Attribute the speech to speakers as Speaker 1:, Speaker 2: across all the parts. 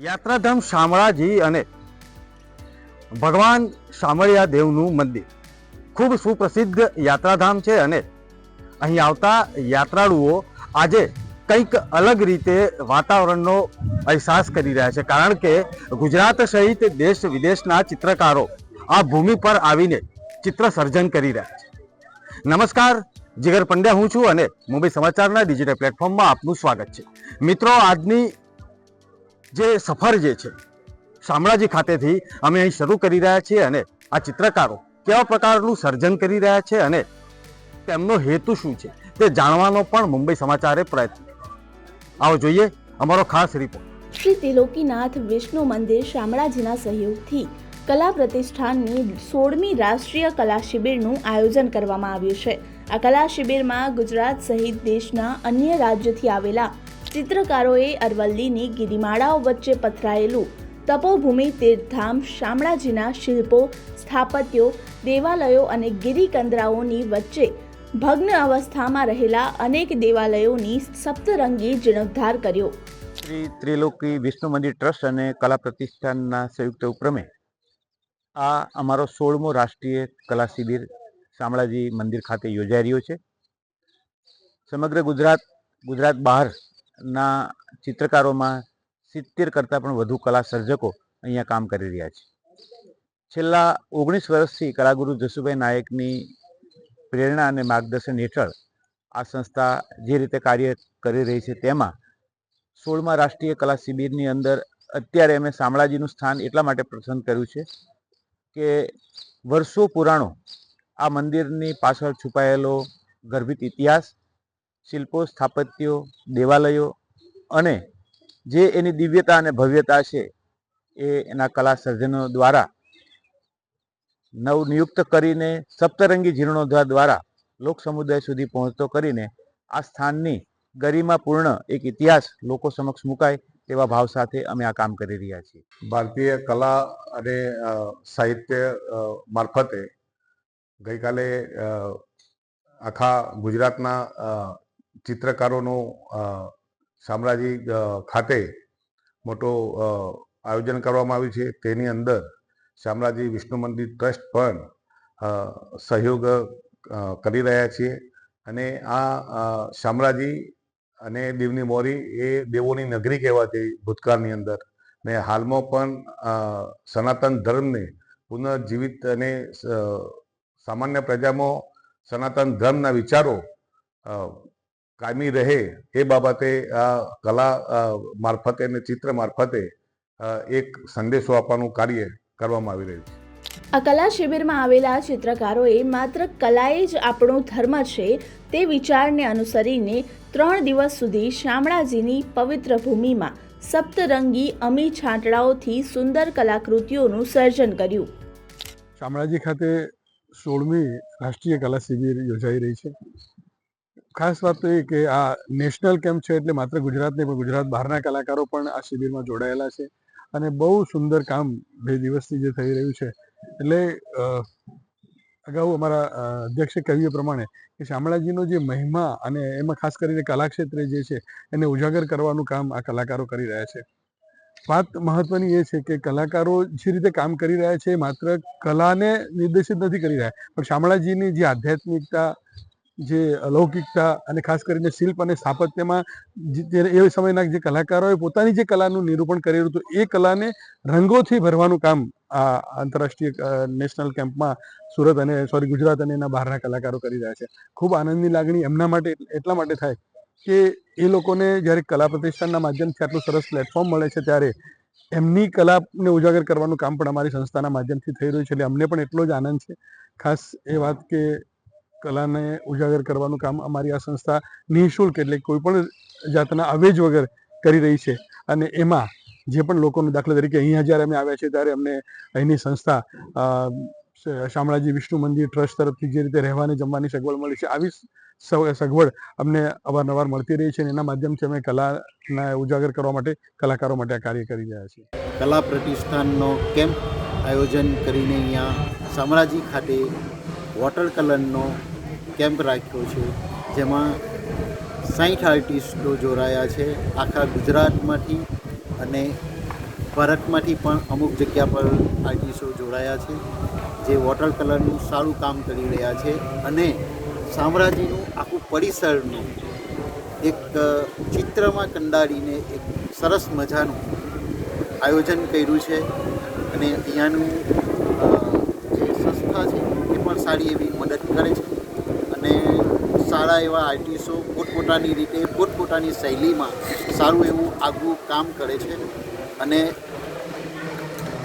Speaker 1: યાત્રાધામ શામળાજી અને ભગવાન શામળિયા દેવનું મંદિર. ખૂબ સુપ્રસિદ્ધ યાત્રાધામ છે અને અહીં આવતા યાત્રાળુઓ આજે કંઈક અલગ રીતે વાતાવરણનો અહેસાસ કરી રહ્યા છે. કારણ કે ગુજરાત સહિત દેશ વિદેશના ચિત્રકારો આ ભૂમિ પર આવીને ચિત્ર સર્જન કરી રહ્યા છે. નમસ્કાર, જીગર પંડ્યા હું છું અને મુંબઈ સમાચારના ડિજિટલ પ્લેટફોર્મમાં આપનું સ્વાગત છે. મિત્રો, આજની જે સફર જે છે, શામળાજી ખાતેથી અમે અહીં શરૂ કરી રહ્યા છીએ અને આ ચિત્રકારો કેવા પ્રકારનું સર્જન કરી રહ્યા છે અને તેમનો હેતુ શું છે તે જાણવાનો પણ મુંબઈ સમાચારે પ્રયત્ન આવો જોઈએ અમારો ખાસ રિપોર્ટ.
Speaker 2: શ્રી ત્રિલોકીનાથ વિષ્ણુ મંદિર શામળાજીના સહયોગથી કલા પ્રતિષ્ઠાનની સોળમી રાષ્ટ્રીય કલા શિબિરનું આયોજન કરવામાં આવ્યું છે. આ કલા શિબિરમાં ગુજરાત સહિત દેશના અન્ય રાજ્યથી આવેલા ચિત્રકારોએ અરવલ્લીની ગિરિમાળાઓ વચ્ચે પથરાયેલું તપોભૂમિ તીર્થધામ શામળાજીના શિલ્પો, સ્થાપત્યો, દેવાલયો અને ગિરિકંદરાઓની વચ્ચે ભગ્ન અવસ્થામાં રહેલા અનેક દેવાલયોની સપ્તરંગી જીર્ણોદ્ધાર કર્યો.
Speaker 3: શ્રી ત્રિલોકી વિષ્ણુ મંદિર ટ્રસ્ટ અને કલા પ્રતિષ્ઠાનના સંયુક્ત ઉપક્રમે આ અમારો સોળમો રાષ્ટ્રીય કલા શિબિર શામળાજી મંદિર ખાતે યોજાઈ રહ્યો છે. સમગ્ર ગુજરાત ગુજરાત બહારના ચિત્રકારોમાં સિત્તેર કરતાં પણ વધુ કલા સર્જકો અહીંયા કામ કરી રહ્યા છે. છેલ્લા ઓગણીસ વર્ષથી કલાગુરુ જસુભાઈ નાયકની પ્રેરણા અને માર્ગદર્શન હેઠળ આ સંસ્થા જે રીતે કાર્ય કરી રહી છે તેમાં સોળમા રાષ્ટ્રીય કલા શિબિરની અંદર અત્યારે અમે શામળાજીનું સ્થાન એટલા માટે પસંદ કર્યું છે કે વર્ષો પુરાણો આ મંદિરની પાછળ છુપાયેલો ગર્ભિત ઇતિહાસ શિલ્પો, સ્થાપત્યો, દેવાલયો અને જે એની દિવ્યતા અને ભવ્યતા છે એ એના કલા સર્જનો દ્વારા નવનિયુક્ત કરીને સપ્તરંગી જીર્ણોદ્ધાર દ્વારા લોક સમુદાય સુધી પહોંચતો કરીને આ સ્થાનની ગરિમાપૂર્ણ એક ઇતિહાસ લોકો સમક્ષ મુકાય તેવા ભાવ સાથે અમે આ કામ કરી રહ્યા છીએ.
Speaker 4: ભારતીય કલા અને સાહિત્ય મારફતે ગઈકાલે આખા ગુજરાતના ચિત્રકારોનું શામળાજી ખાતે મોટો આયોજન કરવામાં આવ્યું છે. તેની અંદર શામળાજી વિષ્ણુ મંદિર ટ્રસ્ટ પણ સહયોગ કરી રહ્યા છીએ અને આ શામળાજી અને દેવની મોરી એ દેવોની નગરી કહેવાતી ભૂતકાળની અંદર. ને હાલમાં પણ સનાતન ધર્મને પુનર્જીવિત અને સામાન્ય પ્રજામાં સનાતન ધર્મના વિચારો કાયમી રહે એ બાબતે આ કલા મારફતે અને ચિત્ર મારફતે એક સંદેશો આપવાનું કાર્ય કરવામાં આવી રહ્યું છે.
Speaker 2: આ કલા શિબિરમાં આવેલા ચિત્રકારોએ માત્ર કલાએ જ આપણો ધર્મ છે તે વિચારને અનુસરીને ત્રણ દિવસ સુધી શામળાજીની પવિત્ર ભૂમિમાં સપ્તરંગી અમી છાંટડાઓથી સુંદર કલાકૃતિઓનું સર્જન કર્યું.
Speaker 5: શામળાજી ખાતે સોળમી રાષ્ટ્રીય કલા શિબિર યોજાઈ રહી છે. ખાસ વાત તો એ કે આ નેશનલ કેમ્પ છે એટલે માત્ર ગુજરાત નહીં, પણ ગુજરાત બહારના કલાકારો પણ આ શિબિરમાં જોડાયેલા છે. અને બહુ સુંદર કામ બે દિવસથી જે થઈ રહ્યું છે. એટલે અગાઉ અમારા અધ્યક્ષે કહ્યું પ્રમાણે કે શામળાજીનો જે મહિમા અને એમાં ખાસ કરીને કલાક્ષેત્રે જે છે, એને ઉજાગર કરવાનું કામ આ કલાકારો કરી રહ્યા છે. વાત મહત્વની એ છે કે કલાકારો જે રીતે કામ કરી રહ્યા છે, માત્ર કલાને નિર્દેશિત નથી કરી રહ્યા, પણ શામળાજીની જે આધ્યાત્મિકતા જે અલૌકિકતા અને ખાસ કરીને શિલ્પ અને સ્થાપત્યમાં જે- એ સમયના જે કલાકારોએ પોતાની જે કલાનું નિરૂપણ કરેલું હતું, એ કલાને રંગોથી ભરવાનું કામ આ આંતરરાષ્ટ્રીય નેશનલ કેમ્પમાં સુરત અને, સોરી, ગુજરાત અને એના બહારના કલાકારો કરી રહ્યા છે. ખૂબ આનંદની લાગણી એમના માટે, એટલા માટે થાય કે એ લોકોને જ્યારે કલા પ્રતિષ્ઠાનના માધ્યમથી આટલું સરસ પ્લેટફોર્મ મળે છે ત્યારે એમની કલાને ઉજાગર કરવાનું કામ પણ અમારી સંસ્થાના માધ્યમથી થઈ રહ્યું છે. એટલે અમને પણ એટલો જ આનંદ છે. ખાસ એ વાત કે કલાને ઉજાગર કરવાનું કામ અમારી આ સંસ્થા નિઃશુલ્ક એટલે કોઈ પણ જાતના અવેજ વગર કરી રહી છે. અને એમાં જે પણ લોકોનું દાખલા તરીકે અહીંયા જ્યારે અમે આવ્યા છીએ ત્યારે અમને અહીંની સંસ્થા શામળાજી વિષ્ણુ મંદિર ટ્રસ્ટ તરફથી જે રીતે રહેવાની જમવાની સગવડ મળી છે, આવી સગવડ અમને અવારનવાર મળતી રહી છે અને એના માધ્યમથી અમે કલાના ઉજાગર કરવા માટે, કલાકારો માટે આ કાર્ય કરી રહ્યા છીએ.
Speaker 6: કલા પ્રતિષ્ઠાનનો કેમ્પ આયોજન કરીને અહીંયા શામળાજી ખાતે વોટર કલરનો કેમ્પ રાખ્યો છે, જેમાં સાઠ આર્ટિસ્ટો જોડાયા છે, આખા ગુજરાતમાંથી અને ભારતમાંથી પણ અમુક જગ્યા પર આર્ટિસ્ટો જોડાયા છે, જે વોટર કલરનું સારું કામ કરી રહ્યા છે અને સામ્રાજ્યનું આખું પરિસરનું એક ચિત્રમાં કંડારીને એક સરસ મજાનું આયોજન કર્યું છે અને અહીંયાનું જે સંસ્થા છે પણ સારી એવી મદદ કરે છે. અને સારા એવા આર્ટિસ્ટો પોતપોતાની રીતે, પોતપોતાની શૈલીમાં સારું એવું આગવું કામ કરે છે. અને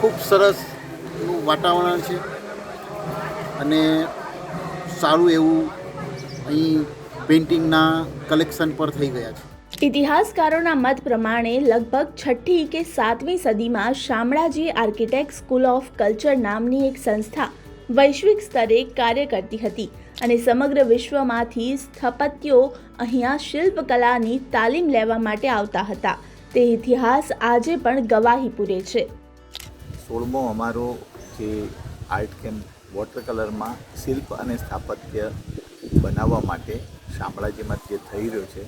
Speaker 6: ખૂબ સરસ એવું વાતાવરણ છે. અને સારું એવું અહીં પેઇન્ટિંગના કલેક્શન પર થઈ ગયા છે.
Speaker 2: ઇતિહાસકારોના મત પ્રમાણે લગભગ છઠ્ઠી કે સાતમી સદીમાં Shamlaji architect school of culture નામની એક સંસ્થા વૈશ્વિક સ્તરે કાર્ય કરતી હતી અને સમગ્ર વિશ્વમાંથી સ્થપત્યો અહીંયા શિલ્પકલાની તાલીમ લેવા માટે આવતા હતા. તે ઇતિહાસ આજે પણ ગવાહી પૂરે છે.
Speaker 7: સોળમો અમારો જે આર્ટ કેમ્પ વોટર કલરમાં શિલ્પ અને સ્થાપત્ય બનાવવા માટે શામળાજીમાં જે થઈ રહ્યો છે,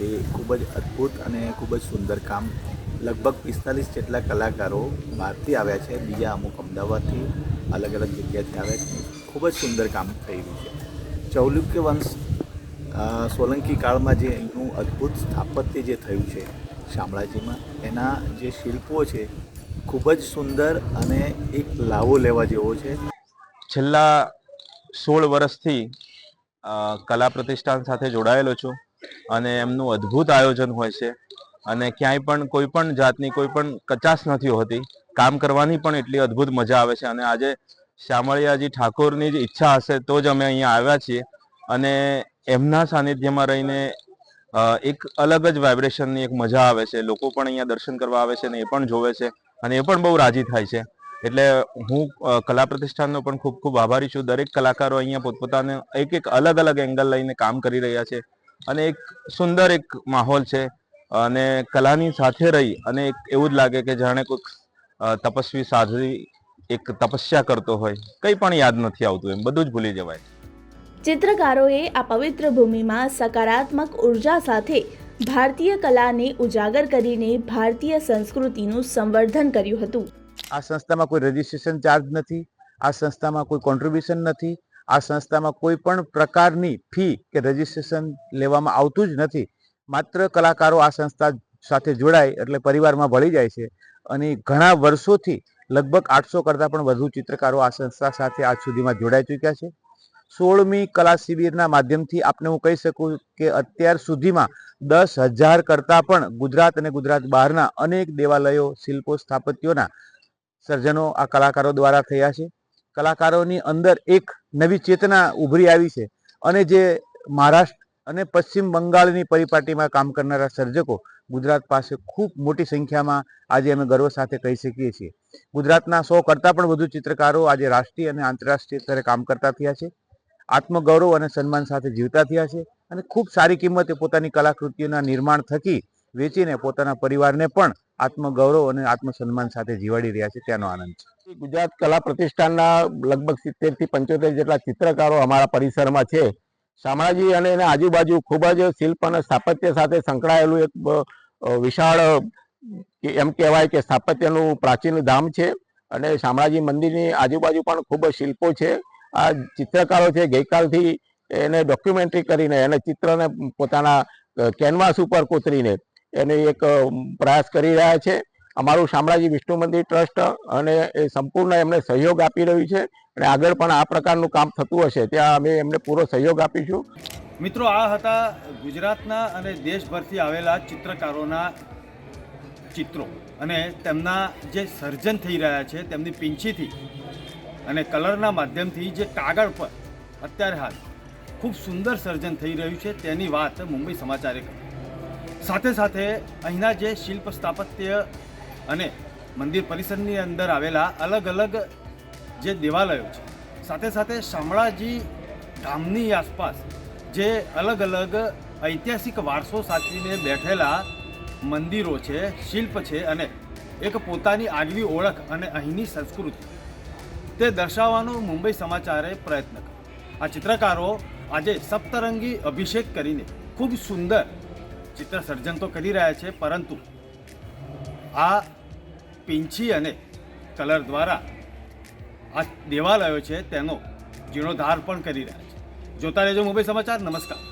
Speaker 7: એ ખૂબ જ અદ્ભુત અને ખૂબ જ સુંદર કામ. લગભગ પિસ્તાલીસ જેટલા કલાકારો બહારથી આવ્યા છે. બીજા અમુક અમદાવાદથી અલગ અલગ જગ્યાએથી આવે છે ખૂબ જ સુંદર કામ થઈ રહ્યું છે. ચૌલુક્ય વંશ સોલંકી કાળમાં જે એનું અદ્ભુત સ્થાપત્ય જે થયું છે શામળાજીમાં, એના જે શિલ્પો છે, ખૂબ જ સુંદર અને એક લાવો લેવા જેવો છે.
Speaker 3: છેલ્લા સોળ વર્ષથી કલા પ્રતિષ્ઠાન સાથે જોડાયેલો છું અને એમનું અદ્ભુત આયોજન હોય છે અને ક્યાંય પણ કોઈ પણ જાતની કોઈ પણ કચાશ નથી હોતી. કામ કરવાની પણ એટલી અદ્ભુત મજા આવે છે અને આજે શ્યામળિયાજી ઠાકોરની જ ઈચ્છા હશે તો જ અમે અહીંયા આવ્યા છીએ અને એમના સાનિધ્યમાં રહીને એક અલગ જ વાઇબ્રેશનની એક મજા આવે છે. લોકો પણ અહીંયા દર્શન કરવા આવે છે અને એ પણ જોવે છે અને એ પણ બહુ રાજી થાય છે. એટલે હું કલા પ્રતિષ્ઠાનનો પણ ખૂબ ખૂબ આભારી છું. દરેક કલાકારો અહીંયા પોતપોતાને એક એક અલગ અલગ એંગલ લઈને કામ કરી રહ્યા છે અને એક સુંદર એક માહોલ છે અને કલાની સાથે રહી અને એક એવું જ લાગે કે જાણે કોઈક તપસ્વી સાધવી એક તપસ્યા કરતો હોય કંઈ પણ યાદ નથી આવતું એમ બધું જ ભૂલી જવાય.
Speaker 2: ચિત્રકારોએ આ પવિત્ર ભૂમિમાં સકારાત્મક ઊર્જા સાથે ભારતીય કલાને ઉજાગર કરીને ભારતીય સંસ્કૃતિનું સંવર્ધન કર્યું હતું.
Speaker 3: આ સંસ્થામાં કોઈ રજિસ્ટ્રેશન ચાર્જ નથી આ સંસ્થામાં કોઈ કોન્ટ્રીબ્યુશન નથી આ સંસ્થામાં કોઈ પણ પ્રકારની ફી કે રજિસ્ટ્રેશન લેવામાં આવતું જ નથી. માત્ર કલાકારો આ સંસ્થા સાથે જોડાય એટલે પરિવારમાં ભળી જાય છે. અને ઘણા વર્ષોથી લગભગ આઠસો કરતાં પણ વધુ ચિત્રકારો આ સંસ્થા સાથે આજ સુધીમાં જોડાઈ ચૂક્યા છે. સોળમી કલા શિબિરના માધ્યમથી આપને હું કહી શકું કે અત્યાર સુધીમાં દસ હજાર કરતાં પણ ગુજરાત અને ગુજરાત બહારના અનેક દેવાલયો, શિલ્પો, સ્થાપત્યોના સર્જનો આ કલાકારો દ્વારા થયા છે. કલાકારોની અંદર એક નવી ચેતના ઉભરી આવી છે અને જે મહારાષ્ટ્ર અને પશ્ચિમ બંગાળની પરિપાટીમાં કામ કરનારા સર્જકો ગુજરાત પાસે ખૂબ મોટી સંખ્યામાં આજે અમે ગર્વ સાથે કહી શકીએ છીએ. ગુજરાતના સો કરતાં પણ વધુ ચિત્રકારો આજે રાષ્ટ્રીય અને આંતરરાષ્ટ્રીય સ્તરે કામ કરતા થયા છે. આત્મગૌરવ અને સન્માન સાથે જીવતા થયા છે અને ખૂબ સારી કિંમતે પોતાની કલાકૃતિઓના નિર્માણ થકી વેચીને પોતાના પરિવારને પણ આત્મગૌરવ અને આત્મસન્માન સાથે જીવાડી રહ્યા છે. ત્યાંનો આનંદ છે.
Speaker 8: ગુજરાત કલા પ્રતિષ્ઠાનના લગભગ સિત્તેરથી પંચોતેર જેટલા ચિત્રકારો અમારા પરિસરમાં છે. શામળાજી અને એના આજુબાજુ ખૂબ જ શિલ્પ અને સ્થાપત્ય સાથે સંકળાયેલું એક વિશાળ એમ કહેવાય કે સ્થાપત્યનું પ્રાચીન ધામ છે અને શામળાજી મંદિરની આજુબાજુ પણ ખૂબ શિલ્પો છે. આ ચિત્રકારો છે ગઈકાલથી એને ડોક્યુમેન્ટરી કરીને એને ચિત્રને પોતાના કેનવાસ ઉપર કોતરીને એને એક પ્રયાસ કરી રહ્યા છે. અમારું શામળાજી વિષ્ણુ મંદિર ટ્રસ્ટ અને એ સંપૂર્ણ એમને સહયોગ આપી રહ્યું છે અને આગળ પણ આ પ્રકારનું કામ થતું હશે. ત્યાં અમે એમને પૂરો સહયોગ આપીશું.
Speaker 9: મિત્રો, આ હતા ગુજરાતના અને દેશભરથી આવેલા ચિત્રકારોના ચિત્રો અને તેમના જે સર્જન થઈ રહ્યા છે તેમની પિંચીથી અને કલરના માધ્યમથી જે કાગળ પર અત્યારે હાલ ખૂબ સુંદર સર્જન થઈ રહ્યું છે તેની વાત મુંબઈ સમાચારે કરી. સાથે સાથે અહીંના જે શિલ્પ સ્થાપત્ય અને મંદિર પરિસરની અંદર આવેલા અલગ અલગ જે દેવાલયો છે, સાથે સાથે શામળાજી ધામની આસપાસ જે અલગ અલગ ઐતિહાસિક વારસો સાચવીને બેઠેલા મંદિરો છે, શિલ્પ છે અને એક પોતાની આગવી ઓળખ અને અહીંની સંસ્કૃતિ. તે દર્શાવવાનો મુંબઈ સમાચારે પ્રયત્ન કર્યો. આ ચિત્રકારો આજે સપ્તરંગી અભિષેક કરીને ખૂબ સુંદર ચિત્ર સર્જન તો કરી રહ્યા છે, પરંતુ આ પીંછી અને કલર દ્વારા આ દેવાલયો છે તેનો જીર્ણોદ્ધાર પણ કરી રહ્યા છે. જોતા રહેજો મુંબઈ સમાચાર. નમસ્કાર.